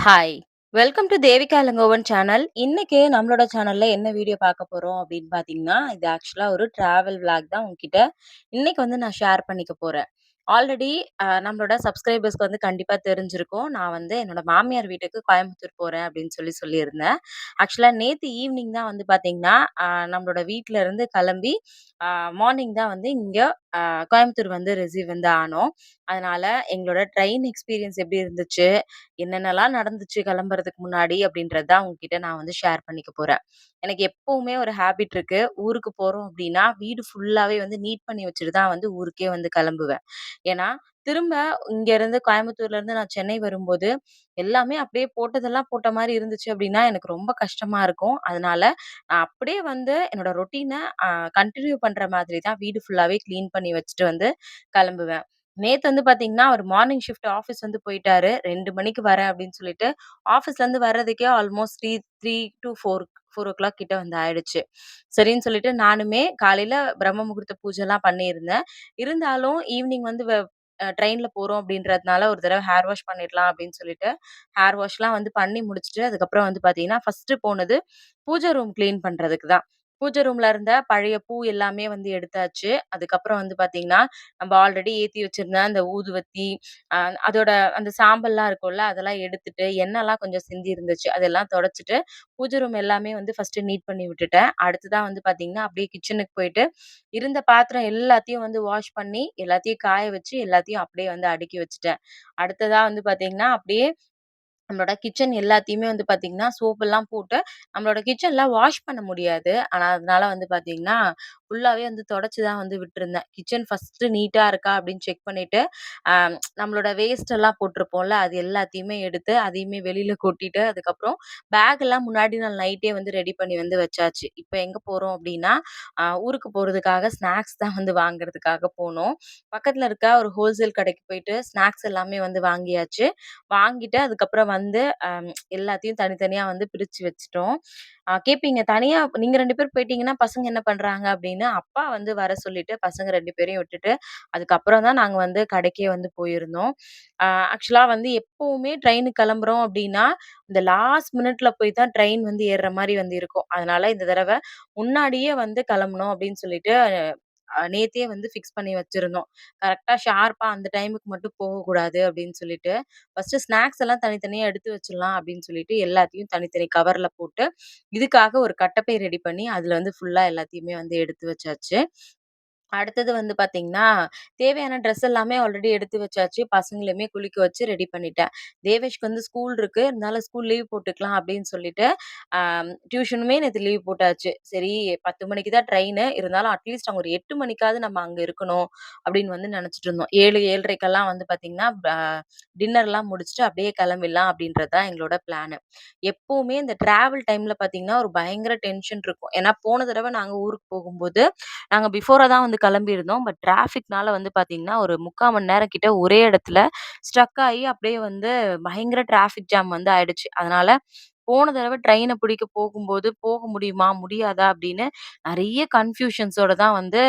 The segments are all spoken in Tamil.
Hi! Welcome to Devika Ilangovan channel. இன்னைக்கு நம்மளோட சேனல்ல என்ன வீடியோ பார்க்க போறோம் அப்படின்னு பாத்தீங்கன்னா இது ஆக்சுவலா ஒரு டிராவல் விளாக் தான் உங்ககிட்ட இன்னைக்கு வந்து நான் ஷேர் பண்ணிக்க போறேன். ஆல்ரெடி அ நம்மளோட சப்ஸ்கிரைபர்ஸ்க்கு வந்து கண்டிப்பா தெரிஞ்சிருக்கும். நான் வந்து என்னோட மாமியார் வீட்டுக்கு கோயம்புத்தூர் போறேன் அப்படின்னு சொல்லி சொல்லியிருந்தேன். ஆக்சுவலா நேத்து ஈவினிங் தான் வந்து பார்த்தீங்கன்னா, அ நம்மளோட வீட்ல இருந்து கிளம்பி அ மார்னிங் தான் வந்து இங்க அ கோயம்புத்தூர் வந்து ரிசீவ் வந்து ஆனோம். அதனால எங்களோட ட்ரெயின் எக்ஸ்பீரியன்ஸ் எப்படி இருந்துச்சு? என்னென்னலாம் நடந்துச்சு கிளம்புறதுக்கு முன்னாடி அப்படின்றது தான் உங்ககிட்ட நான் வந்து ஷேர் பண்ணிக்க போறேன். எனக்கு எப்பவுமே ஒரு ஹேபிட் இருக்கு. ஊருக்கு போறோம் அப்படின்னா, வீடு ஃபுல்லாவே வந்து நீட் பண்ணி வச்சுட்டு தான் வந்து ஊருக்கே வந்து கிளம்புவேன். ஏன்னா, திரும்ப இங்கேருந்து கோயம்புத்தூர்லேருந்து நான் சென்னை வரும்போது, எல்லாமே அப்படியே போட்டதெல்லாம் போட்ட மாரி இருந்துச்சு அப்படின்னா, எனக்கு ரொம்ப கஷ்டமா இருக்கும். அதனால நான் அப்படியே வந்து என்னோட ரொட்டீன அ கன்டின்யூ பண்ற மாதிரி தான் வீடு ஃபுல்லாவே கிளீன் பண்ணி வச்சுட்டு வந்து கிளம்புவேன். நேத்து வந்து பார்த்தீங்கன்னா, அவரு மார்னிங் ஷிஃப்ட் ஆஃபீஸ் வந்து போயிட்டாரு. 2 மணிக்கு வரேன் அப்படின்னு சொல்லிட்டு, ஆஃபீஸ்லேருந்து வர்றதுக்கே ஆல்மோஸ்ட் த்ரீ 3 டூ 4 4:00 கிட்ட வந்து ஆயிடுச்சு. சரின்னு சொல்லிட்டு நானுமே காலையில பிரம்ம முகூர்த்த பூஜைலாம் பண்ணியிருந்தேன். இருந்தாலும் ஈவினிங் வந்து வ அ ட்ரெயின்ல போறோம் அப்படின்றதுனால ஒரு தடவை ஹேர் வாஷ் பண்ணிடலாம் அப்படின்னு சொல்லிட்டு, ஹேர் வாஷ்லாம் வந்து பண்ணி முடிச்சுட்டு, அதுக்கப்புறம் வந்து பாத்தீங்கன்னா ஃபர்ஸ்ட்டு போனது பூஜை ரூம் கிளீன் பண்றதுக்கு தான். பூஜை ரூம்ல இருந்த பழைய பூ எல்லாமே வந்து எடுத்தாச்சு. அதுக்கப்புறம் வந்து பார்த்தீங்கன்னா, நம்ம ஆல்ரெடி ஏத்தி வச்சிருந்த அந்த ஊதுவத்தி, அ அதோட அந்த சாம்பல்லாம் இருக்கும்ல, அதெல்லாம் எடுத்துட்டு, எண்ணெய்லாம் கொஞ்சம் சிந்தி இருந்துச்சு. அதெல்லாம் தொடச்சுட்டு, பூஜை ரூம் எல்லாமே வந்து ஃபர்ஸ்ட்டு நீட் பண்ணி விட்டுட்டேன். அடுத்ததா வந்து பார்த்தீங்கன்னா, அப்படியே கிச்சனுக்கு போயிட்டு, இருந்த பாத்திரம் எல்லாத்தையும் வந்து வாஷ் பண்ணி, எல்லாத்தையும் காய வச்சு, எல்லாத்தையும் அப்படியே வந்து அடுக்கி வச்சுட்டேன். அடுத்ததா வந்து பார்த்தீங்கன்னா, அப்படியே நம்மளோட கிச்சன் எல்லாத்தையுமே வந்து பார்த்தீங்கன்னா, சோப்பெல்லாம் போட்டு நம்மளோட கிச்சன்லாம் வாஷ் பண்ண முடியாது. ஆனா, அதனால வந்து பார்த்தீங்கன்னா, ஃபுல்லாவே வந்து தொடச்சு தான் வந்து விட்டுருந்தேன். கிச்சன் ஃபர்ஸ்ட்டு நீட்டா இருக்கா அப்படின்னு செக் பண்ணிட்டு, அ நம்மளோட வேஸ்ட் எல்லாம் போட்டிருப்போம்ல, அது எல்லாத்தையுமே எடுத்து அதையுமே வெளியில கொட்டிட்டு, அதுக்கப்புறம் பேக்லாம் முன்னாடி நாள் நைட்டே வந்து ரெடி பண்ணி வந்து வச்சாச்சு. இப்ப எங்க போறோம் அப்படின்னா, அ ஊருக்கு போறதுக்காக ஸ்நாக்ஸ் தான் வந்து வாங்குறதுக்காக போனோம். பக்கத்துல இருக்க ஒரு ஹோல்சேல் கடைக்கு போயிட்டு ஸ்நாக்ஸ் எல்லாமே வந்து வாங்கியாச்சு. வாங்கிட்டு அதுக்கப்புறம் வந்து வந்து எல்லாத்தையும் தனித்தனியா வந்து பிரிச்சு வச்சுட்டோம். கேட்பீங்க தனியா நீங்க ரெண்டு பேர் போயிட்டீங்கன்னா, பசங்க என்ன பண்றாங்க அப்படின்னு, அப்பா வந்து வர சொல்லிட்டு பசங்க ரெண்டு பேரையும் விட்டுட்டு, அதுக்கப்புறம் தான் நாங்க வந்து கடைக்கே வந்து போயிருந்தோம். ஆக்சுவலாக ஆக்சுவலா வந்து எப்பவுமே ட்ரெயினுக்கு கிளம்புறோம் அப்படின்னா, இந்த லாஸ்ட் மினிட்ல போய் தான் ட்ரெயின் வந்து ஏறுற மாதிரி வந்து இருக்கும். அதனால இந்த தடவை முன்னாடியே வந்து கிளம்பணும் அப்படின்னு சொல்லிட்டு, நேத்தே வந்து ஃபிக்ஸ் பண்ணி வச்சிருந்தோம். கரெக்ட்டா ஷார்ப்பா அந்த டைமுக்கு மட்டும் போகக்கூடாது அப்படின்னு சொல்லிட்டு, ஃபர்ஸ்ட்டு ஸ்நாக்ஸ் எல்லாம் தனித்தனியா எடுத்து வச்சுடலாம் அப்படின்னு சொல்லிட்டு, எல்லாத்தையும் தனித்தனி கவர்ல போட்டு, இதுக்காக ஒரு கட்டப்பை ரெடி பண்ணி, அதுல வந்து ஃபுல்லா எல்லாத்தையுமே வந்து எடுத்து வச்சாச்சு. அடுத்தது வந்து பாத்தீங்கன்னா, தேவையான ட்ரெஸ் எல்லாமே ஆல்ரெடி எடுத்து வச்சாச்சு. பசங்களையுமே குளிக்க வச்சு ரெடி பண்ணிட்டேன். தேவேஷ்க்கு வந்து ஸ்கூல் இருக்கு. இருந்தாலும் ஸ்கூல் லீவ் போட்டுக்கலாம் அப்படின்னு சொல்லிட்டு, அ டியூஷனுமே நேத்து லீவ் போட்டாச்சு. சரி 10 மணிக்கு தான் ட்ரெயினு. இருந்தாலும் அட்லீஸ்ட் அவங்க ஒரு 8 மணிக்காவது நம்ம அங்க இருக்கணும் அப்படின்னு வந்து நெனச்சுட்டு இருந்தோம். 7, 7:30க்கெல்லாம் வந்து பாத்தீங்கன்னா, ப டின்னர்லாம் முடிச்சுட்டு அப்படியே கிளம்பிடலாம் அப்படின்றது தான் எங்களோட பிளானு. எப்பவுமே இந்த டிராவல் டைம்ல பார்த்தீங்கன்னா, ஒரு பயங்கர டென்ஷன் இருக்கும். ஏன்னா போன தடவ நாங்க ஊருக்கு போகும்போது, நாங்க பிஃபோரா தான் வந்து கிளம்பியிருந்தோம். பட் டிராஃபிக்னால வந்து பார்த்தீங்கன்னா, ஒரு 3/4 மணி நேரம் கிட்ட ஒரே இடத்துல ஸ்ட்ரக் ஆகி அப்படியே வந்து பயங்கர டிராஃபிக் ஜாம் வந்து ஆயிடுச்சு. அதனால போன தடவை ட்ரெயினை பிடிக்க போகும்போது, போக முடியுமா? முடியாதா? அப்படின்னு நிறைய கன்ஃப்யூஷன்ஸோட தான் வந்து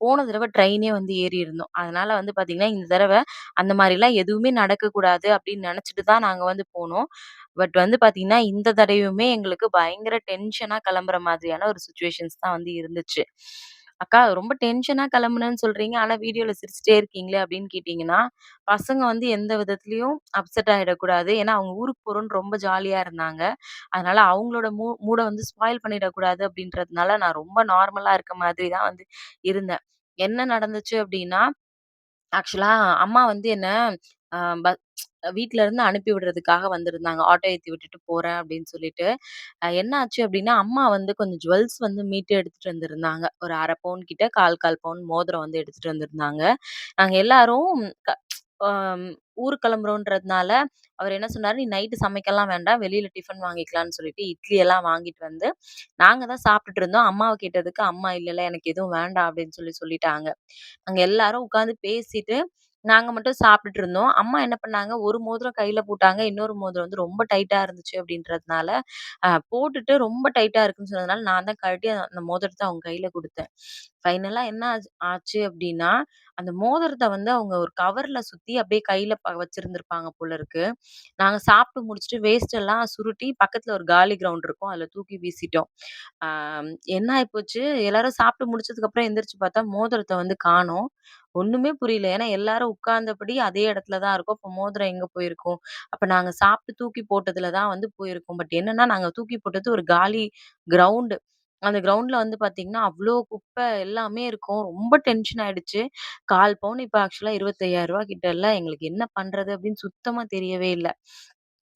போன தடவை ட்ரெயினே வந்து ஏறி இருந்தோம் அதனால வந்து பார்த்தீங்கன்னா, இந்த தடவை அந்த மாதிரிலாம் எதுவுமே நடக்கக்கூடாது அப்படின்னு நினச்சிட்டு தான் நாங்கள் வந்து போனோம். பட் வந்து பார்த்தீங்கன்னா, இந்த தடவையுமே எங்களுக்கு பயங்கர டென்ஷனாக கிளம்புற மாதிரியான ஒரு சுச்சுவேஷன்ஸ் தான் வந்து இருந்துச்சு. "அக்கா ரொம்ப டென்ஷனா கிளம்புனேன்னு சொல்றீங்க. ஆனா வீடியோல சிரிச்சுட்டே இருக்கீங்களே" அப்படின்னு கேட்டீங்கன்னா, பசங்க வந்து எந்த விதத்துலயும் அப்செட் ஆயிடக்கூடாது. ஏன்னா, அவங்க ஊருக்கு போறோம்ன்னு ரொம்ப ஜாலியா இருந்தாங்க. அதனால அவங்களோட மூ மூட வந்து ஸ்பாயில் பண்ணிடக்கூடாது அப்படின்றதுனால, நான் ரொம்ப நார்மலா இருக்க மாதிரி தான் வந்து இருந்தேன். என்ன நடந்துச்சு அப்படின்னா, ஆக்சுவலா அம்மா வந்து என்ன அ ப வீட்ல இருந்து அனுப்பி விடுறதுக்காக வந்திருந்தாங்க. ஆட்டோ ஏத்தி விட்டுட்டு போறேன் அப்படின்னு சொல்லிட்டு. அ என்ன ஆச்சு அப்படின்னா, அம்மா வந்து கொஞ்சம் ஜுவல்ஸ் வந்து மீட்டு எடுத்துட்டு வந்திருந்தாங்க. ஒரு 1/2 பவுன் கிட்ட 1/4 1/4 பவுன் மோதிரம் வந்து எடுத்துட்டு வந்திருந்தாங்க. நாங்க எல்லாரும் க அம் ஊருக்கு கிளம்புறோன்றதுனால, அவர் என்ன சொன்னாரு, "நீ நைட்டு சமைக்கலாம் வேண்டாம். வெளியில டிஃபன் வாங்கிக்கலாம்ன்னு" சொல்லிட்டு இட்லி எல்லாம் வாங்கிட்டு வந்து, நாங்க தான் சாப்பிட்டுட்டு இருந்தோம். அம்மாவ கேட்டதுக்கு, "அம்மா இல்ல, இல்ல எனக்கு எதுவும் வேண்டாம்" அப்படின்னு சொல்லி சொல்லிட்டாங்க. நாங்க எல்லாரும் உட்காந்து பேசிட்டு, நாங்க மட்டும் சாப்பிட்டுட்டு இருந்தோம். அம்மா என்ன பண்ணாங்க, ஒரு மோதிரம் கையில போட்டாங்க. இன்னொரு மோதிரம் வந்து ரொம்ப டைட்டா இருந்துச்சு அப்படின்றதுனால, அ போட்டுட்டு ரொம்ப டைட்டா இருக்குன்னு சொன்னதுனால, நான் தான் கழட்டி அந்த மோதிரத்த அவங்க கையில குடுத்தேன். ஃபைனலா என்ன ஆச்சு ஆச்சு அப்படின்னா அந்த மோதிரத்த வந்து அவங்க ஒரு கவர்ல சுத்தி அப்படியே கையில ப வச்சிருந்திருப்பாங்க போல இருக்கு. நாங்க சாப்பிட்டு முடிச்சுட்டு வேஸ்ட் எல்லாம் சுருட்டி பக்கத்துல ஒரு காலி கிரவுண்ட் இருக்கும். அதுல தூக்கி வீசிட்டோம். ஆ என்ன ஆகிப்போச்சு எல்லாரும் சாப்பிட்டு முடிச்சதுக்கப்புறம் எந்திரிச்சு பார்த்தா மோதிரத்த வந்து காணோம். ஒண்ணுமே புரியல. ஏன்னா எல்லாரும் உட்கார்ந்தபடி அதே இடத்துல தான் இருக்கோம். அப்ப மோதிரம் எங்க போயிருக்கும்? அப்ப நாங்க சாப்பிட்டு தூக்கி போட்டதுல தான் வந்து போயிருக்கும். பட் என்னன்னா, நாங்க தூக்கி போட்டது ஒரு காலி கிரவுண்டு. அந்த கிரவுண்ட்ல வந்து பார்த்தீங்கன்னா, அவ்ளோ குப்பை எல்லாமே இருக்கும். ரொம்ப டென்ஷன் ஆயிடுச்சு. 1/4 பவுன் இப்ப ஆக்சுவலா ரூ. 25,000 கிட்ட இல்ல. எங்களுக்கு என்ன பண்றது அப்படின்னு சுத்தமா தெரியவே இல்ல.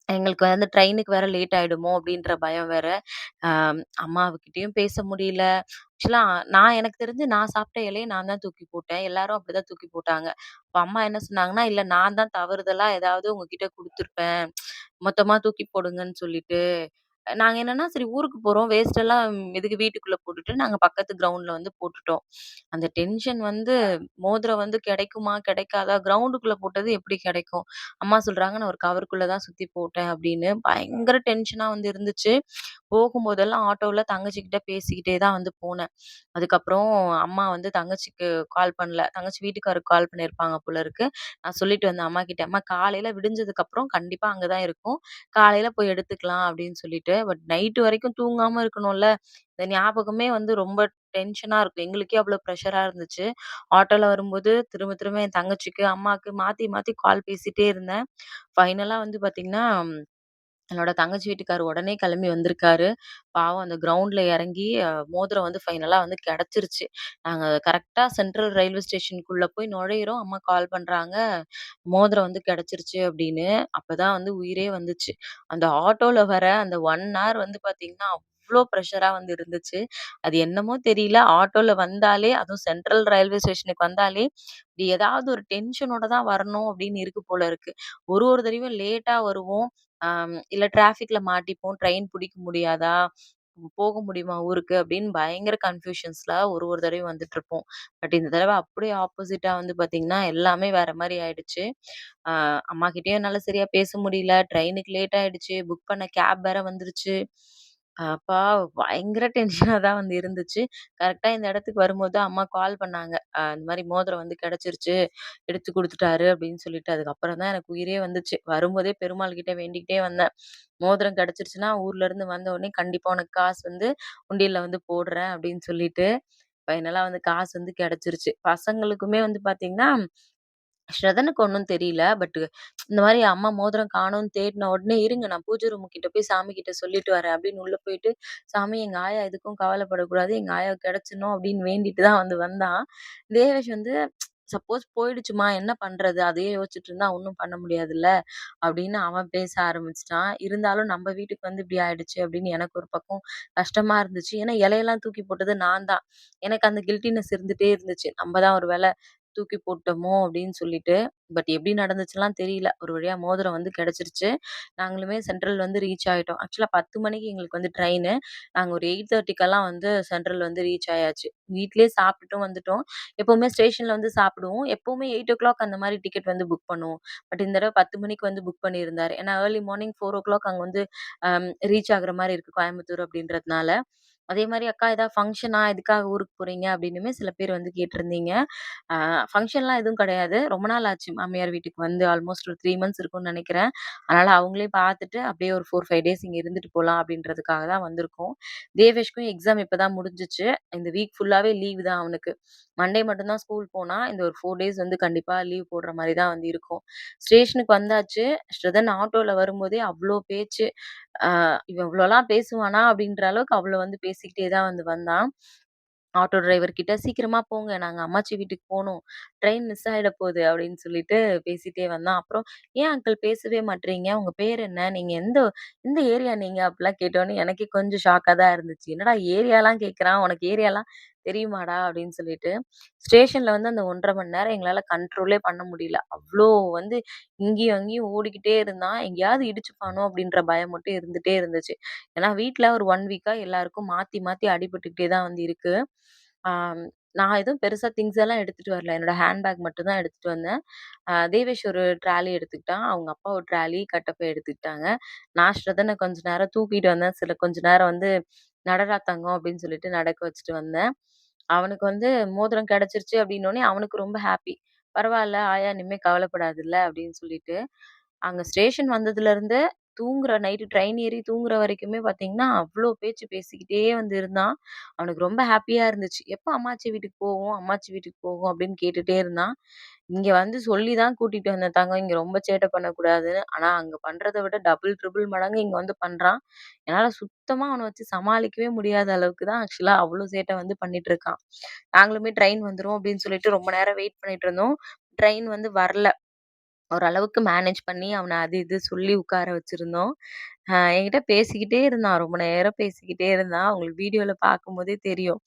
எங்களுக்கு வந்து ட்ரெயினுக்கு வேற லேட் ஆயிடுமோ அப்படின்ற பயம் வேற. அ அம்மாகிட்டயும் பேச முடியல. ஆக்சுவலா நான் எனக்கு தெரிஞ்சு நான் சாப்பிட்ட இலைய நான் தான் தூக்கி போட்டேன். எல்லாரும் அப்படிதான் தூக்கி போட்டாங்க. அப்ப அம்மா என்ன சொன்னாங்கன்னா, "இல்ல நான் தான் தவறுதலா ஏதாவது உங்ககிட்ட குடுத்துருப்பேன். மொத்தமா தூக்கி போடுங்கன்னு சொல்லிட்டு." நாங்க என்னன்னா, சரி ஊருக்கு போறோம். வேஸ்ட் எல்லாம் எதுக்கு வீட்டுக்குள்ள போட்டுட்டு, நாங்க பக்கத்து கிரவுண்ட்ல வந்து போட்டுட்டோம். அந்த டென்ஷன் வந்து மோதிரம் வந்து கிடைக்குமா? கிடைக்காதா? கிரவுண்டுக்குள்ள போட்டது எப்படி கிடைக்கும்? அம்மா சொல்றாங்க, "நான் ஒரு கவருக்குள்ள தான் சுத்தி போட்டேன்" அப்படின்னு. பயங்கர டென்ஷனா வந்து இருந்துச்சு. போகும்போதெல்லாம் ஆட்டோல தங்கச்சிகிட்ட பேசிக்கிட்டே தான் வந்து போனேன். அதுக்கப்புறம் அம்மா வந்து தங்கச்சிக்கு கால் பண்ணல. தங்கச்சி வீட்டுக்காரருக்கு கால் பண்ணியிருப்பாங்க போல இருக்கு. நான் சொல்லிட்டு வந்தேன் அம்மாகிட்ட, "அம்மா காலையில விடிஞ்சதுக்கப்புறம் கண்டிப்பா அங்க தான் இருக்கும். காலையில போய் எடுத்துக்கலாம்" அப்படின்னு சொல்லிட்டு. பட் நைட்டு வரைக்கும் தூங்காம இருக்கணும்ல. இந்த ஞாபகமே வந்து ரொம்ப டென்ஷனா இருக்கும். எங்களுக்கே அவ்வளோ ப்ரெஷரா இருந்துச்சு. ஆட்டோல வரும்போது திரும்ப திரும்ப என் தங்கச்சிக்கு, அம்மாக்கு மாத்தி மாத்தி கால் பேசிட்டே இருந்தேன். ஃபைனலா வந்து பார்த்தீங்கன்னா என்னோட தங்கச்சி வீட்டுக்காரரு உடனே கிளம்பி வந்திருக்காரு. பாவம் அந்த கிரவுண்ட்ல இறங்கி அ மோதிரம் வந்து ஃபைனலா வந்து கிடைச்சிருச்சு. நாங்க கரெக்ட்டா சென்ட்ரல் ரயில்வே ஸ்டேஷனுக்குள்ள போய் நுழையிறோம். அம்மா கால் பண்றாங்க. மோதிரம் வந்து கிடைச்சிருச்சு அப்படின்னு. அப்பதான் வந்து உயிரே வந்துச்சு. அந்த ஆட்டோல வர அந்த 1 ஹவர் வந்து பார்த்தீங்கன்னா, அவ்வளோ ப்ரெஷராக வந்து இருந்துச்சு. அது என்னமோ தெரியல. ஆட்டோவில் வந்தாலே அதுவும் சென்ட்ரல் ரயில்வே ஸ்டேஷனுக்கு வந்தாலே, இப்படி ஏதாவது ஒரு டென்ஷனோட தான் வரணும் அப்படின்னு இருக்கு போல இருக்கு. ஒரு ஒரு தடவையும் லேட்டாக வருவோம். இல்லை டிராஃபிக்ல மாட்டிப்போம். ட்ரெயின் பிடிக்க முடியாதா? போக முடியுமா ஊருக்கு? அப்படின்னு பயங்கர கன்ஃபியூஷன்ஸ்ல ஒரு ஒரு தடவையும் வந்துட்டுருப்போம். பட் இந்த தடவை அப்படியே ஆப்போசிட்டா வந்து பார்த்தீங்கன்னா, எல்லாமே வேற மாதிரி ஆயிடுச்சு. அம்மா கிட்டயும் என்னால சரியா பேச முடியல. ட்ரெயினுக்கு லேட் ஆயிடுச்சு. புக் பண்ண கேப் வேற வந்துருச்சு. அப்பா பயங்கர டென்ஷனா தான் வந்து இருந்துச்சு. கரெக்ட்டா இந்த இடத்துக்கு வரும்போது அம்மா கால் பண்ணாங்க. அ இந்த மாரி மோதிரம் வந்து கிடைச்சிருச்சு. எடுத்து குடுத்துட்டாரு அப்படின்னு சொல்லிட்டு. அதுக்கப்புறம் தான் எனக்கு உயிரே வந்துச்சு. வரும்போதே பெருமாள் கிட்ட வேண்டிக்கிட்டே வந்தேன். மோதிரம் கிடைச்சிருச்சுன்னா, ஊர்லேருந்து வந்த உடனே கண்டிப்பா உனக்கு காசு வந்து உண்டியல்ல வந்து போடுறேன் அப்படின்னு சொல்லிட்டு, ஃபைனலா வந்து காசு வந்து கிடைச்சிருச்சு. பசங்களுக்குமே வந்து பார்த்தீங்கன்னா ஸ்ரதனுக்கு ஒண்ணும் தெரியல. பட் இந்த மாரி அம்மா மோதிரம் காணோம்னு தேடின உடனே, "இருங்க நான் பூஜை ரூம் கிட்ட போய் சாமி கிட்ட சொல்லிட்டு வரேன்" அப்படின்னு உள்ள போயிட்டு, "சாமி எங்க ஆயா எதுக்கும் கவலைப்படக்கூடாது. எங்க ஆயாவுக்கு கிடைச்சிடணும்" அப்படின்னு வேண்டிட்டு தான் வந்து வந்தான். தேவேஷ் வந்து "சப்போஸ் போயிடுச்சுமா என்ன பண்றது? அதையே யோசிச்சுட்டு இருந்தா ஒண்ணும் பண்ண முடியாதுல்ல" அப்படின்னு அவன் பேச ஆரம்பிச்சுட்டான். இருந்தாலும் நம்ம வீட்டுக்கு வந்து இப்படி ஆயிடுச்சு அப்படின்னு எனக்கு ஒரு பக்கம் கஷ்டமா இருந்துச்சு. ஏன்னா இலையெல்லாம் தூக்கி போட்டது நான் தான். எனக்கு அந்த கில்ட்டினஸ் இருந்துட்டே இருந்துச்சு. நம்ம தான் ஒரு வேலை தூக்கி போட்டோமோ! அப்படின்னு சொல்லிட்டு. பட் எப்படி நடந்துச்சுலாம் தெரியல. ஒரு வழியா மோதிரம் வந்து கிடைச்சிருச்சு. நாங்களுமே சென்ட்ரல் வந்து ரீச் ஆயிட்டோம். ஆக்சுவலா 10 மணிக்கு எங்களுக்கு வந்து ட்ரெயினு. நாங்க ஒரு 8:30க்கெல்லாம் வந்து சென்ட்ரல் வந்து ரீச் ஆயாச்சு. வீட்லயே சாப்பிட்டுட்டும் வந்துட்டோம். எப்பவுமே ஸ்டேஷன்ல வந்து சாப்பிடுவோம். எப்பவுமே 8:00 அந்த மாதிரி டிக்கெட் வந்து புக் பண்ணுவோம். பட் இந்த தடவை பத்து மணிக்கு வந்து புக் பண்ணியிருந்தாரு. ஏன்னா ஏர்லி மார்னிங் 4:00 அங்க வந்து ரீச் ஆகுற மாதிரி இருக்கு கோயம்புத்தூர் அப்படின்றதுனால. அதே மாரி "அக்கா ஏதாவது ஃபங்ஷனா? எதுக்காக ஊருக்கு போறீங்க?" அப்படின்னுமே சில பேர் வந்து கேட்டிருந்தீங்க. ஃபங்க்ஷன்லாம் ஃபங்ஷன்லாம் எதுவும் கிடையாது. ரொம்ப நாள் ஆச்சு மாமியார் வீட்டுக்கு வந்து ஆல்மோஸ்ட் ஒரு 3 மந்த்ஸ் இருக்கும்னு நினைக்கிறேன் அதனால அவங்களே பார்த்துட்டு அப்படியே ஒரு 4, 5 டேஸ் இங்க இருந்துட்டு போலாம் அப்படின்றதுக்காக தான் வந்திருக்கோம். தேவேஷ்க்கும் எக்ஸாம் இப்ப தான் முடிஞ்சுச்சு. இந்த வீக் ஃபுல்லாவே லீவ் தான் அவனுக்கு. மண்டே மட்டும் தான் ஸ்கூல் போனா, இந்த ஒரு 4 டேஸ் வந்து கண்டிப்பா லீவ் போடுற மாரி தான் வந்து இருக்கும். ஸ்டேஷனுக்கு வந்தாச்சு. ஸ்ரதன் ஆட்டோல வரும்போதே அவ்ளோ பேச்சு. ஆ இவன் இவ்ளோலாம் பேசுவானா? அப்படின்ற அளவுக்கு அவ்ளோ வந்து பேசிக்கிட்டே தான் வந்து வந்தான். ஆட்டோ டிரைவர் கிட்ட "சீக்கிரமா போங்க. நாங்க அம்மாச்சி வீட்டுக்கு போணும். ட்ரெயின் மிஸ் ஆயிட போது" அப்படின்னு சொல்லிட்டு பேசிட்டே வந்தான். அப்புறம் "ஏன் அங்கிள் பேசவே மாட்றீங்க? உங்க பேர் என்ன? நீங்க எந்த எந்த ஏரியா நீங்க?" அப்படிலாம் கேட்டோனே எனக்கே கொஞ்சம் ஷாக்கா தான் இருந்துச்சு. "என்னடா ஏரியாலாம் கேட்குறான். உனக்கு ஏரியாலாம் தெரியுமாடா?" அப்படின்னு சொல்லிட்டு. ஸ்டேஷன்ல வந்து அந்த 1 1/2 மணி நேரம் எங்களால கண்ட்ரோலே பண்ண முடியல. அவ்வளோ வந்து இங்கேயும் அங்கேயும் ஓடிக்கிட்டே இருந்தான். எங்கேயாவது இடிச்சுப்பானோ அப்படின்ற பயம் மட்டும் இருந்துட்டே இருந்துச்சு. ஏன்னா வீட்டில் ஒரு ஒன் வீக்கா எல்லாருக்கும் மாத்தி மாத்தி அடிபட்டுக்கிட்டே தான் வந்து இருக்கு. ஆம். நான் எதுவும் பெருசா திங்ஸ் எல்லாம் எடுத்துட்டு வரல. என்னோட ஹேண்ட் பேக் மட்டும் தான் எடுத்துட்டு வந்தேன். தேவேஷ் ஒரு ட்ராலி எடுத்துக்கிட்டான். அவங்க அப்பா ஒரு ட்ராலி, கட்டப்பை எடுத்துக்கிட்டாங்க. நான் ஸ்ரதன கொஞ்ச நேரம் தூக்கிட்டு வந்தேன். சில கொஞ்ச நேரம் வந்து நடராத்தங்கம் தங்கம் அப்படின்னு சொல்லிட்டு நடக்க வச்சுட்டு வந்தேன். அவனுக்கு வந்து மோதிரம் கிடைச்சிருச்சு அப்டின்னோனே அவனுக்கு ரொம்ப ஹாப்பி. பரவால்ல ஆயா இனிமே கவலைப்படாதுல்ல அப்படின்னு சொல்லிட்டு, அங்க ஸ்டேஷன் வந்ததுலருந்து தூங்குற நைட்டு ட்ரெயின் ஏறி தூங்குற வரைக்குமே பார்த்தீங்கன்னா, அவ்ளோ பேச்சு பேசிக்கிட்டே வந்து இருந்தான். அவனுக்கு ரொம்ப ஹாப்பியா இருந்துச்சு. எப்போ அம்மாச்சி வீட்டுக்கு போவோம்? அம்மாச்சி வீட்டுக்கு போவோம் அப்படின்னு கேட்டுட்டே இருந்தான். இங்க வந்து சொல்லி தான் கூட்டிட்டு வந்தேன் தாங்க இங்க ரொம்ப சேட்டை பண்ணக்கூடாதுன்னு. ஆனா, அங்க பண்றத விட டபுள், ட்ரிபிள் மடங்கு இங்க வந்து பண்றான். என்னால சுத்தமா அவன வச்சு சமாளிக்கவே முடியாத அளவுக்கு தான் ஆக்சுவலா அவ்ளோ சேட்டை வந்து பண்ணிட்டு இருக்கான். நாங்களுமே ட்ரெயின் வந்துரும் அப்படின்னு சொல்லிட்டு ரொம்ப நேரம் வெயிட் பண்ணிட்டு இருந்தோம். ட்ரெயின் வந்து வரல. ஓரளவுக்கு மேனேஜ் பண்ணி அவன அது இது சொல்லி உட்கார வச்சிருந்தோம். அ என்கிட்ட பேசிக்கிட்டே இருந்தான். ரொம்ப நேரம் பேசிக்கிட்டே இருந்தான். உங்களுக்கு வீடியோல பார்க்கும்போதே தெரியும்.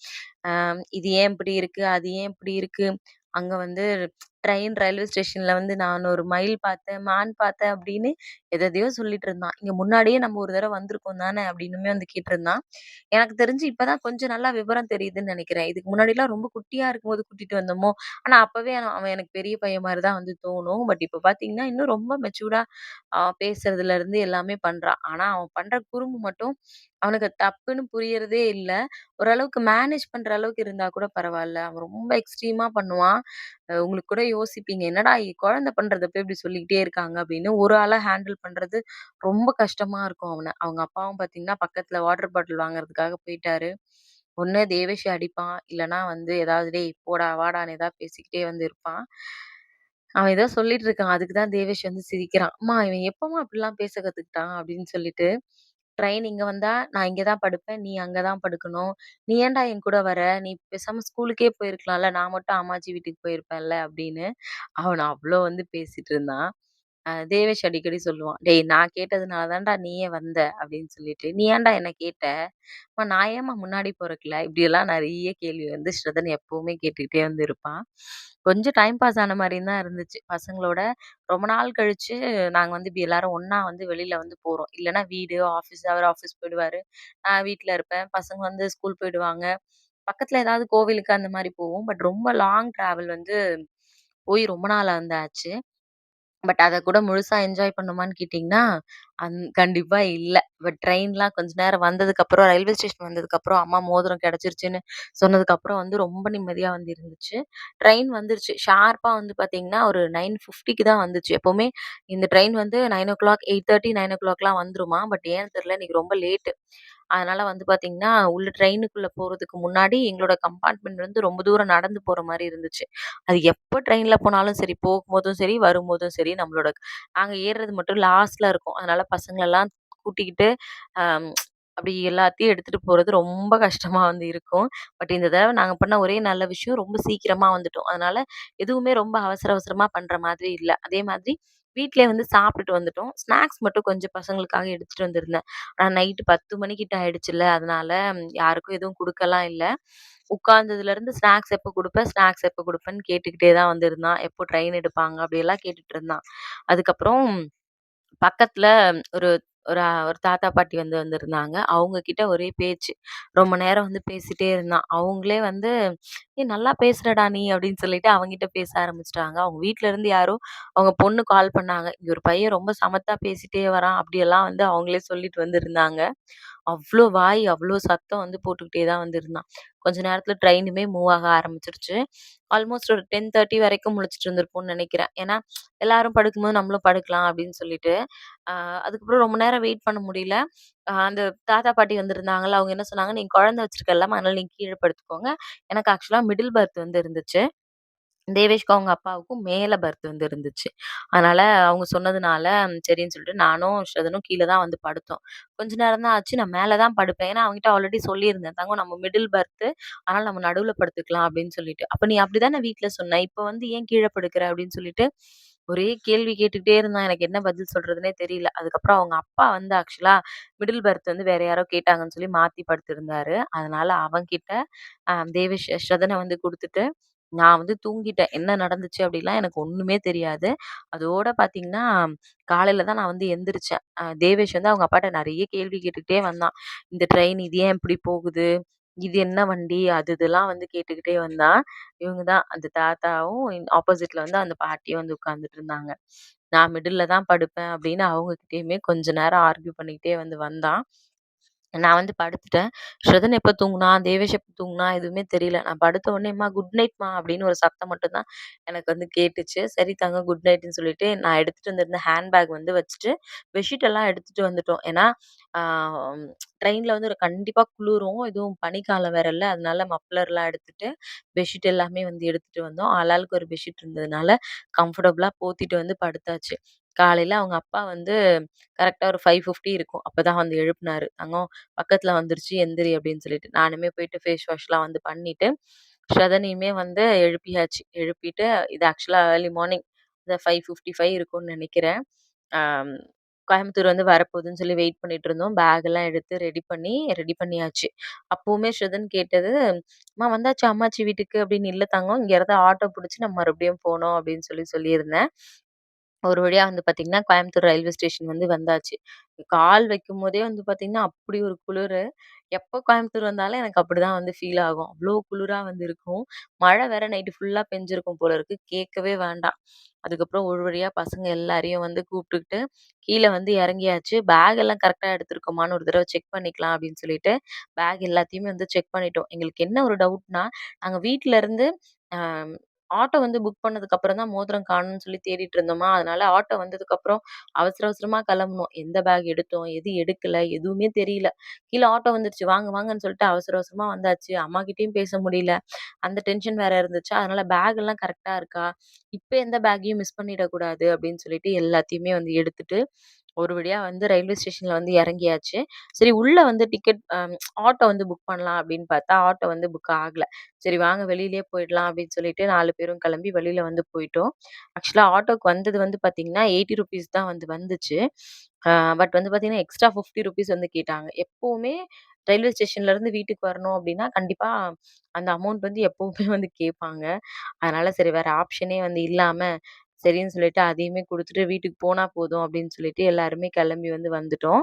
அ இது ஏன் இப்படி இருக்கு? அது ஏன் இப்படி இருக்கு? அங்க வந்து ட்ரெயின் ரயில்வே ஸ்டேஷன்ல வந்து நான் ஒரு மயில் பார்த்தேன், மான் பார்த்தேன் அப்படின்னு எதெதையோ சொல்லிட்டு இருந்தான். இங்க முன்னாடியே நம்ம ஒரு தடவ வந்திருக்கோம் தானே அப்படின்னுமே வந்து கேட்டிருந்தான். எனக்கு தெரிஞ்சு இப்ப தான் கொஞ்சம் நல்லா விவரம் தெரியுதுன்னு நெனைக்கிறேன். இதுக்கு முன்னாடிலாம் ரொம்ப குட்டியா இருக்கும்போது கூட்டிட்டு வந்தோமோ, ஆனா அப்பவே அவன் அவன் எனக்கு பெரிய பையன் மாரி தான் வந்து தோணும். பட் இப்ப பார்த்தீங்கன்னா, இன்னும் ரொம்ப மெச்சூர்டா அ பேசுறதுலருந்து எல்லாமே பண்றான். ஆனா அவன் பண்ற குறும்பு மட்டும் அவனுக்கு தப்புன்னு புரியறதே இல்ல. ஓரளவுக்கு மேனேஜ் பண்ற அளவுக்கு இருந்தா கூட பரவால்ல. அவன் ரொம்ப எக்ஸ்ட்ரீமா பண்ணுவான். உங்களுக்கு கூட யோசிப்பீங்க, "என்னடா குழந்தை பண்றத போய் இப்படி சொல்லிக்கிட்டே இருக்காங்க" அப்படின்னு. ஒரு ஆளா ஹேண்டில் பண்றது ரொம்ப கஷ்டமா இருக்கும் அவன. அவங்க அப்பாவும் பார்த்தீங்கன்னா, பக்கத்துல வாட்டர் பாட்டில் வாங்குறதுக்காக போயிட்டாரு. ஒண்ணு தேவேஷி அடிப்பான், இல்லன்னா வந்து ஏதாவது "டேய் போடா, வாடான்னு" ஏதாவது பேசிக்கிட்டே வந்து இருப்பான். அவன் ஏதோ சொல்லிட்டு இருக்கான். அதுக்கு தான் தேவேஷ் வந்து சிரிக்கிறான். "அம்மா இவன் எப்பம்மா இப்படிலாம் பேச கத்துக்கிட்டான்?" அப்படின்னு சொல்லிட்டு. ட்ரெயின் இங்க வந்தா, நான் இங்க தான் படுப்பேன். நீ அங்க தான் படுக்கணும். "நீ ஏன்டா என் கூட வர? நீ பேசாம ஸ்கூலுக்கே போயிருக்கலாம்ல. நான் மட்டும் அம்மாச்சி வீட்டுக்கு போயிருப்பேன்ல" அப்படின்னு அவன அவ்ளோ வந்து பேசிட்டு இருந்தான். தேவேஷ் அடிக்கடி சொல்லுவான். "டேய் நான் கேட்டதுனால தான்டா நீயே வந்த" அப்படின்னு சொல்லிட்டு. "நீ ஏன்டா என்ன கேட்ட? அம்மா நான் ஏம்மா முன்னாடி பொறக்கல?" இப்படியெல்லாம் நெறைய கேள்வி வந்து ஸ்ரதன் எப்பவுமே கேட்டுக்கிட்டே வந்து இருப்பான். கொஞ்சம் டைம் பாஸ் ஆன மாரியும் தான் இருந்துச்சு. பசங்களோட ரொம்ப நாள் கழிச்சு நாங்க வந்து இப்படி எல்லாரும் ஒண்ணா வந்து வெளியில வந்து போறோம். இல்லன்னா வீடு, ஆஃபீஸ் அவர் ஆஃபீஸ் போயிடுவாரு. நான் வீட்ல இருப்பேன். பசங்க வந்து ஸ்கூல் போயிடுவாங்க. பக்கத்துல ஏதாவது கோவிலுக்கு அந்த மாரி போவோம். பட் ரொம்ப லாங் டிராவல் வந்து போய் ரொம்ப நாள் வந்து ஆச்சு. பட் அத கூட முழுசா என்ஜாய் பண்ணோமான்னு கேட்டீங்கன்னா, அந் கண்டிப்பா இல்ல. பட் ட்ரெயின்லாம் கொஞ்ச நேரம் வந்ததுக்கப்புறம், ரயில்வே ஸ்டேஷன் வந்ததுக்கப்புறம், அம்மா மோதிரம் கிடைச்சிருச்சுன்னு சொன்னதுக்கப்புறம் வந்து ரொம்ப நிம்மதியா வந்து இருந்துச்சு. ட்ரெயின் வந்துருச்சு. ஷார்ப்பா வந்து பார்த்தீங்கன்னா, ஒரு 9:50க்கு தான் வந்துச்சு. எப்பவுமே இந்த ட்ரெயின் வந்து 9:00 8:30 9:00லாம் வந்துருமாம். பட் ஏன்னு தெரியல, இன்னைக்கு ரொம்ப லேட்டு. அதனால வந்து பார்த்தீங்கன்னா, உள்ள ட்ரெயினுக்குள்ள போறதுக்கு முன்னாடி எங்களோட கம்பார்ட்மெண்ட் வந்து ரொம்ப தூரம் நடந்து போற மாரி இருந்துச்சு. அது எப்ப ட்ரெயின்ல போனாலும் சரி, போகும்போதும் சரி, வரும்போதும் சரி, நம்மளோட நாங்க ஏறுறது மட்டும் லாஸ்ட்ல இருக்கும். அதனால பசங்களெல்லாம் கூட்டிக்கிட்டு, அம் அப்படி எல்லாத்தையும் எடுத்துட்டு போறது ரொம்ப கஷ்டமா வந்து இருக்கும். பட் இந்த தடவ நாங்க பண்ண ஒரே நல்ல விஷயம், ரொம்ப சீக்கிரமா வந்துட்டோம். அதனால எதுவுமே ரொம்ப அவசர அவசரமா பண்ற மாதிரி இல்ல. அதே மாதிரி வீட்டிலே வந்து சாப்பிட்டுட்டு வந்துட்டோம். ஸ்நாக்ஸ் மட்டும் கொஞ்சம் பசங்களுக்காக எடுத்துட்டு வந்திருந்தேன். ஆனால் நைட்டு 10 மணிக்கிட்ட ஆயிடுச்சுல்ல, அதனால யாருக்கும் எதுவும் கொடுக்கலாம் இல்லை உட்கார்ந்ததுலருந்து ஸ்நாக்ஸ் எப்போ கொடுப்பேன் ஸ்நாக்ஸ் எப்போ கொடுப்பேன்னு கேட்டுக்கிட்டே தான் வந்திருந்தான் எப்போ ட்ரெயின் எடுப்பாங்க? அப்படியெல்லாம் கேட்டுட்டு இருந்தான். அதுக்கப்புறம் பக்கத்துல ஒரு ஒரு அ ஒரு தாத்தா, பாட்டி வந்து வந்திருந்தாங்க. அவங்க கிட்ட ஒரே பேச்சு. ரொம்ப நேரம் வந்து பேசிட்டே இருந்தான். அவங்களே வந்து, "ஏய் நல்லா பேசுறடா நீ" அப்படின்னு சொல்லிட்டு அவன்கிட்ட பேச ஆரம்பிச்சுட்டாங்க. அவங்க வீட்ல இருந்து யாரோ அவங்க பொண்ணு கால் பண்ணாங்க. "இங்க ஒரு பையன் ரொம்ப சமத்தா பேசிட்டே வரான்." அப்படியெல்லாம் வந்து அவங்களே சொல்லிட்டு வந்திருந்தாங்க. அவ்வளோ வாய், அவ்வளோ சத்தம் வந்து போட்டுக்கிட்டே தான் வந்திருந்தான் கொஞ்ச நேரத்துல ட்ரெயினுமே மூவ் ஆக ஆரம்பிச்சுருச்சு. ஆல்மோஸ்ட் ஒரு 10:30 வரைக்கும் முழிச்சுட்டு இருந்திருப்போம்னு நெனைக்கிறேன். ஏன்னா, எல்லாரும் படுக்கும்போது நம்மளும் படுக்கலாம் அப்படின்னு சொல்லிட்டு. அ அதுக்கப்புறம் ரொம்ப நேரம் வெயிட் பண்ண முடியல. அ அந்த தாத்தா, பாட்டி வந்திருந்தாங்கல்ல, அவங்க என்ன சொன்னாங்க, "நீங்க குழந்தை வச்சிருக்கல்லம்மா, அதனால நீங்கள் கீழ படுத்துக்கோங்க." எனக்கு ஆக்சுவலா மிடில் பர்த் வந்து இருந்துச்சு. தேவேஷ்க்கும் அவங்க அப்பாவுக்கும் மேலே பர்த் வந்து இருந்துச்சு. அதனால அவங்க சொன்னதுனால, சரின்னு சொல்லிட்டு நானும், ஸ்ரதனும் கீழே தான் வந்து படுத்தோம். கொஞ்ச நேரம் தான் ஆச்சு. நான் மேலே தான் படுப்பேன். ஏன்னா அவங்ககிட்ட ஆல்ரெடி சொல்லியிருந்தேன். தங்கம் நம்ம மிடில் பர்த்து அதனால நம்ம நடுவில் படுத்துக்கலாம் அப்படின்னு சொல்லிட்டு. அப்போ நீ அப்படிதானே வீட்டில் சொன்ன. இப்போ வந்து ஏன் கீழே படுக்கிற அப்படின்னு சொல்லிட்டு ஒரே கேள்வி கேட்டுக்கிட்டே இருந்தான். எனக்கு என்ன பதில் சொல்றதுனே தெரியல. அதுக்கப்புறம் அவங்க அப்பா வந்து ஆக்சுவலா மிடில் பர்த் வந்து வேற யாரோ கேட்டாங்கன்னு சொல்லி மாத்தி படுத்திருந்தாரு. அதனால அவன்கிட்ட அ தேவேஷ் ஸ்ரதனை வந்து கொடுத்துட்டு நான் வந்து தூங்கிட்டேன். என்ன நடந்துச்சு அப்படிலாம் எனக்கு ஒண்ணுமே தெரியாது. அதோட பார்த்தீங்கன்னா, காலையில தான் நான் வந்து எந்திரிச்சேன். அ தேவேஷ் வந்து அவங்க அப்பாட்ட நெறைய கேள்வி கேட்டுக்கிட்டே வந்தான். இந்த ட்ரெயின் இது ஏன் இப்படி போகுது? இது என்ன வண்டி? அது இதெல்லாம் வந்து கேட்டுக்கிட்டே வந்தான். இவங்க தான் அந்த தாத்தாவும் ஆப்போசிட்ல வந்து அந்த பாட்டியும் வந்து உட்கார்ந்துட்டு இருந்தாங்க. நான் மிடில்ல தான் படுப்பேன் அப்படின்னு அவங்ககிட்டயுமே கொஞ்ச நேரம் ஆர்கியூ பண்ணிக்கிட்டே வந்து வந்தான். நான் வந்து படுத்துட்டேன். ஸ்ரதன் எப்ப தூங்குனா, தேவேஷ் எப்ப தூங்குனா எதுவுமே தெரியல. நான் படுத்த உடனே, "அம்மா குட் நைட்மா" அப்படின்னு ஒரு சத்தம் மட்டும் தான் எனக்கு வந்து கேட்டுச்சு. சரி தங்கம் குட் நைட்ன்னு சொல்லிட்டு நான் எடுத்துட்டு வந்திருந்த ஹேண்ட் பேக் வந்து வச்சுட்டு, பெட்ஷீட் எல்லாம் எடுத்துட்டு வந்துட்டோம். ஏன்னா, ஆ ட்ரெயின்ல வந்து ஒரு கண்டிப்பா குளிரும். இதுவும் பனிக்காலம் வேறல்ல. அதனால மப்ளர்லாம் எடுத்துட்டு, பெட்ஷீட் எல்லாமே வந்து எடுத்துட்டு வந்தோம். ஆளாளுக்கு ஒரு பெட்ஷீட் இருந்ததுனால, கம்ஃபர்டபுளா போத்திட்டு வந்து படுத்தாச்சு. காலையில அவங்க அப்பா வந்து கரெக்ட்டா ஒரு 5:50 இருக்கும். அப்பதான் வந்து எழுப்புனாரு. "தங்கம் பக்கத்துல வந்துருச்சு எந்திரி" அப்படின்னு சொல்லிட்டு. நானுமே போயிட்டு ஃபேஸ் வாஷ்லாம் வந்து பண்ணிட்டு, ஸ்ரதனையுமே வந்து எழுப்பியாச்சு. எழுப்பிட்டு இது ஆக்சுவலா ஏர்லி மார்னிங் இந்த 5:55 இருக்கும்னு நினைக்கிறேன் அம் கோயம்புத்தூர் வந்து வரப்போகுதுன்னு சொல்லி வெயிட் பண்ணிட்டு இருந்தோம். பேக்லாம் எடுத்து ரெடி பண்ணி ரெடி பண்ணியாச்சு. அப்பவுமே ஸ்ரதன் கேட்டது, "அம்மா வந்தாச்சா அம்மாச்சி வீட்டுக்கு?" அப்படின்னு. "இல்ல தங்கம், இங்க ஆட்டோ புடிச்சு நம்ம மறுபடியும் போனோம் அப்படின்னு சொல்லி சொல்லியிருந்தேன். ஒரு வழியா வந்து பார்த்தீங்கன்னா, கோயம்புத்தூர் ரயில்வே ஸ்டேஷன் வந்து வந்தாச்சு. கால் வைக்கும்போதே வந்து பார்த்தீங்கன்னா, அப்படி ஒரு குளிரு. எப்போ கோயம்புத்தூர் வந்தாலும் எனக்கு அப்படிதான் வந்து ஃபீல் ஆகும். அவ்வளோ குளிரா வந்து இருக்கும். மழை வேற நைட்டு ஃபுல்லா பெஞ்சிருக்கும் போல இருக்கு. கேட்கவே வேண்டாம். அதுக்கப்புறம் ஒரு வழியா பசங்க எல்லாரையும் வந்து கூப்பிட்டுக்கிட்டு, கீழ வந்து இறங்கியாச்சு. பேக் எல்லாம் கரெக்ட்டா எடுத்திருக்கோமான்னு ஒரு தடவ செக் பண்ணிக்கலாம் அப்படின்னு சொல்லிட்டு, பேக் எல்லாத்தையுமே வந்து செக் பண்ணிட்டோம். எங்களுக்கு என்ன ஒரு டவுட்னா, நாங்க வீட்ல இருந்து அ ஆட்டோ வந்து புக் பண்ணதுக்கு அப்புறம் தான் மோதிரம் காணோம்னு சொல்லி தேடிட்டு இருந்தோமா, அதனால ஆட்டோ வந்ததுக்கப்புறம் அவசர அவசரமா கிளம்புனோம். எந்த பேக் எடுத்தோம், எது எடுக்கல, எதுவுமே தெரியல. கீழ ஆட்டோ வந்துருச்சு. வாங்க வாங்கன்னு சொல்லிட்டு அவசர அவசரமா வந்தாச்சு. அம்மாகிட்டயும் பேச முடியல. அந்த டென்ஷன் வேற இருந்துச்சா, அதனால பேக் எல்லாம் கரெக்ட்டா இருக்கா? இப்ப எந்த பேக்கையும் மிஸ் பண்ணிடக்கூடாது அப்படின்னு சொல்லிட்டு எல்லாத்தையுமே வந்து எடுத்துட்டு, ஒரு வழியாக வந்து ரயில்வே ஸ்டேஷனில் வந்து இறங்கியாச்சு. சரி உள்ள வந்து டிக்கெட் ஆட்டோ வந்து புக் பண்ணலாம் அப்படின்னு பார்த்தா, ஆட்டோ வந்து புக் ஆகல. சரி வாங்க வெளியிலயே போயிடலாம் அப்படின்னு சொல்லிட்டு 4 பேரும் கிளம்பி வெளியில வந்து போயிட்டோம். ஆக்சுவலா ஆட்டோக்கு வந்தது வந்து பார்த்தீங்கன்னா, ₹80 தான் வந்து வந்துச்சு. அ பட் வந்து பார்த்தீங்கன்னா, எக்ஸ்ட்ரா ₹50 வந்து கேட்டாங்க. எப்பவுமே ரயில்வே ஸ்டேஷன்லேருந்து வீட்டுக்கு வரணும் அப்படின்னா, கண்டிப்பா அந்த அமௌண்ட் வந்து எப்பவுமே வந்து கேட்பாங்க. அதனால சரி வேற ஆப்ஷனே வந்து இல்லாம, சரின்னு சொல்லிட்டு அதையுமே கொடுத்துட்டு வீட்டுக்கு போனா போதும் அப்படின்னு சொல்லிட்டு எல்லாருமே கிளம்பி வந்து வந்துட்டோம்.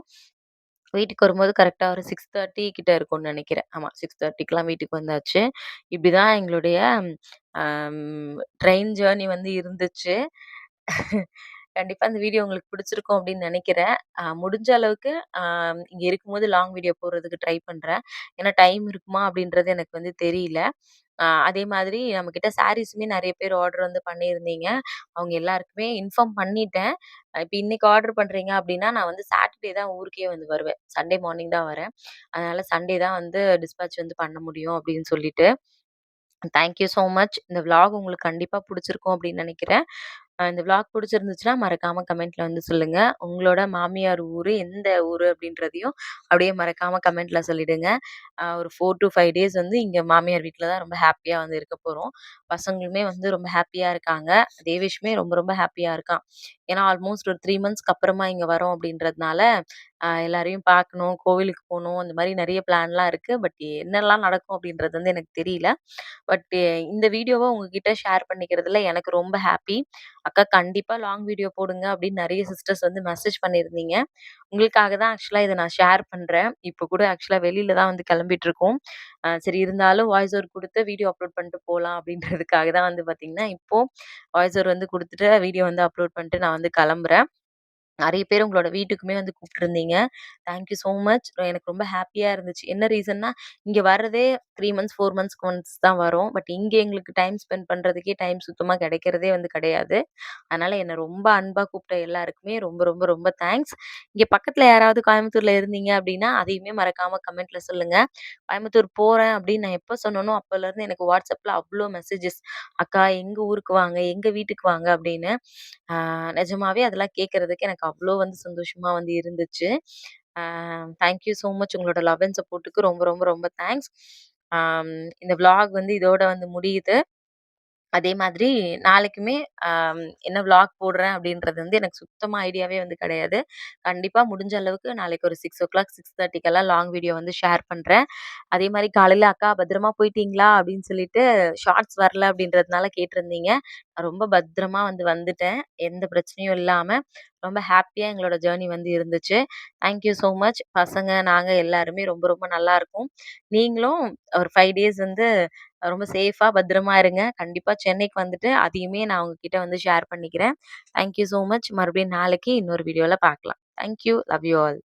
வீட்டுக்கு வரும்போது கரெக்டாக ஒரு 6:30 கிட்ட இருக்கும்னு நினைக்கிறேன் ஆமாம் சிக்ஸ் தேர்ட்டிக்கெலாம் வீட்டுக்கு வந்தாச்சு. இப்படிதான் எங்களுடைய ட்ரெயின் ஜேர்னி வந்து இருந்துச்சு. கண்டிப்பாக இந்த வீடியோ உங்களுக்கு பிடிச்சிருக்கும் அப்படின்னு நினைக்கிறேன் முடிஞ்ச அளவுக்கு இங்கே இருக்கும்போது லாங் வீடியோ போடுறதுக்கு ட்ரை பண்ணுறேன் ஏன்னா டைம் இருக்குமா அப்படின்றது எனக்கு வந்து தெரியல. அதே மாதிரி நம்மக்கிட்ட சாரீஸுமே நிறைய பேர் ஆர்டர் வந்து பண்ணியிருந்தீங்க. அவங்க எல்லாருக்குமே இன்ஃபார்ம் பண்ணிட்டேன். இப்போ இப்ப இன்னைக்கு ஆர்டர் பண்றீங்க அப்படின்னா, நான் வந்து சாட்டர்டே தான் ஊருக்கே வந்து வருவேன். சண்டே மார்னிங் தான் வரேன். அதனால சண்டே தான் வந்து டிஸ்பேட்ச் வந்து பண்ண முடியும் அப்படின்னு சொல்லிட்டு. Thank you so much. இந்த விளாக் உங்களுக்கு கண்டிப்பா புடிச்சிருக்கும் அப்படின்னு நெனைக்கிறேன். அ இந்த விளாக் பிடிச்சிருந்துச்சுன்னா மறக்காம கமெண்ட்ல வந்து சொல்லுங்க. உங்களோட மாமியார் ஊரு எந்த ஊரு அப்படின்றதையும் அப்படியே மறக்காம கமெண்ட்ல சொல்லிடுங்க. அ ஒரு 4 டூ 5 டேஸ் வந்து இங்க மாமியார் வீட்ல தான் ரொம்ப ஹேப்பியா வந்து இருக்க போறோம். பசங்களுமே வந்து ரொம்ப ஹேப்பியா இருக்காங்க. தேவேஷுமே ரொம்ப ரொம்ப ஹேப்பியா இருக்கான். ஏன்னா ஆல்மோஸ்ட் ஒரு 3 மந்த்ஸ்க்கு அப்புறமா இங்க வரோம் அப்படின்றதுனால, அ எல்லாரையும் பார்க்கணும், கோவிலுக்கு போணும், அந்த மாரி நெறைய பிளான்லாம் இருக்கு. பட் என்னலாம் நடக்கும் அப்படின்றது வந்து எனக்கு தெரியல. பட் இந்த வீடியோவ உங்ககிட்ட ஷேர் பண்ணிக்கிறதுல எனக்கு ரொம்ப ஹாப்பி அக்கா கண்டிப்பா லாங் வீடியோ போடுங்க அப்படின்னு நெறைய சிஸ்டர்ஸ் வந்து மெசேஜ் பண்ணியிருந்தீங்க. உங்களுக்காக தான் ஆக்சுவலா இத நான் ஷேர் பண்றேன். இப்ப கூட ஆக்சுவலா வெளியில தான் வந்து கிளம்பிட்டு இருக்கோம். அ சரி இருந்தாலும் வாய்ஸ் ஓவர் குடுத்து வீடியோ அப்லோட் பண்ணிட்டு போலாம் அப்படின்றதுக்காக தான் வந்து பார்த்தீங்கன்னா, இப்போ வாய்ஸ் ஓவர் வந்து குடுத்துட்டு வீடியோ வந்து அப்லோட் பண்ணிட்டு நான் வந்து கிளம்புறேன். நிறைய பேர் உங்களோட வீட்டுக்குமே வந்து கூப்பிட்டுருந்தீங்க. Thank you so much. எனக்கு ரொம்ப ஹேப்பியா இருந்துச்சு. என்ன ரீசன்னா, இங்க வர்றதே 3 மந்த்ஸ், 4 மந்த்ஸ்க்கு ஒன்ஸ் தான் வரோம். பட் இங்க எங்களுக்கு டைம் ஸ்பெண்ட் பண்றதுக்கே டைம் சுத்தமா கிடைக்கிறதே வந்து கிடையாது. அதனால என்ன ரொம்ப அன்பா கூப்பிட்ட எல்லாருக்குமே ரொம்ப ரொம்ப ரொம்ப தேங்க்ஸ். இங்க பக்கத்துல யாராவது கோயம்புத்தூர்ல இருந்தீங்க அப்படின்னா, அதையுமே மறக்காம கமெண்ட்ல சொல்லுங்க. கோயம்புத்தூர் போறேன் அப்படின்னு நான் எப்ப சொன்னேனோ, அப்போலருந்து எனக்கு WhatsAppல அவ்ளோ மெசேஜஸ். "அக்கா எங்க ஊருக்கு வாங்க, எங்க வீட்டுக்கு வாங்க" அப்படின்னு. ஆ நிஜமாவே அதெல்லாம் கேட்கறதுக்கு எனக்கு அவ்வளோ வந்து சந்தோஷமா வந்து இருந்துச்சு. ஆ தேங்க் யூ ஸோ மச் உங்களோட லவ் அண்ட் சப்போர்ட்டுக்கு ரொம்ப ரொம்ப ரொம்ப தேங்க்ஸ். ஆம் இந்த விளாக் வந்து இதோட வந்து முடியுது. அதே மாதிரி நாளைக்குமே அம் என்ன விளாக் போடுறேன் அப்படின்றது வந்து எனக்கு சுத்தமா ஐடியாவே வந்து கிடையாது. கண்டிப்பா முடிஞ்ச அளவுக்கு நாளைக்கு ஒரு 6:00 6:30க்கெல்லாம் லாங் வீடியோ வந்து ஷேர் பண்றேன். அதே மாரி காலையில "அக்கா பத்திரமா போயிட்டீங்களா?" அப்படின்னு சொல்லிட்டு ஷார்ட்ஸ் வரல அப்படின்றதுனால கேட்டிருந்தீங்க. ரொம்ப பத்திரமா வந்து வந்துட்டேன். எந்த பிரச்சனையும் இல்லாம ரொம்ப ஹேப்பியா எங்களோட ஜர்னி வந்து இருந்துச்சு. Thank you so much. பசங்க, நாங்க எல்லாருமே ரொம்ப ரொம்ப நல்லா நீங்களும் ஒரு 5 டேஸ் வந்து ரொம்ப சேஃபா பத்திரமா இருங்க. கண்டிப்பா சென்னைக்கு வந்துட்டு அதையுமே நான் உங்ககிட்ட வந்து ஷேர் பண்ணிக்கிறேன். Thank you so much. மறுபடியும் நாளைக்கு இன்னொரு வீடியோல பார்க்கலாம். Thank you. Love you all.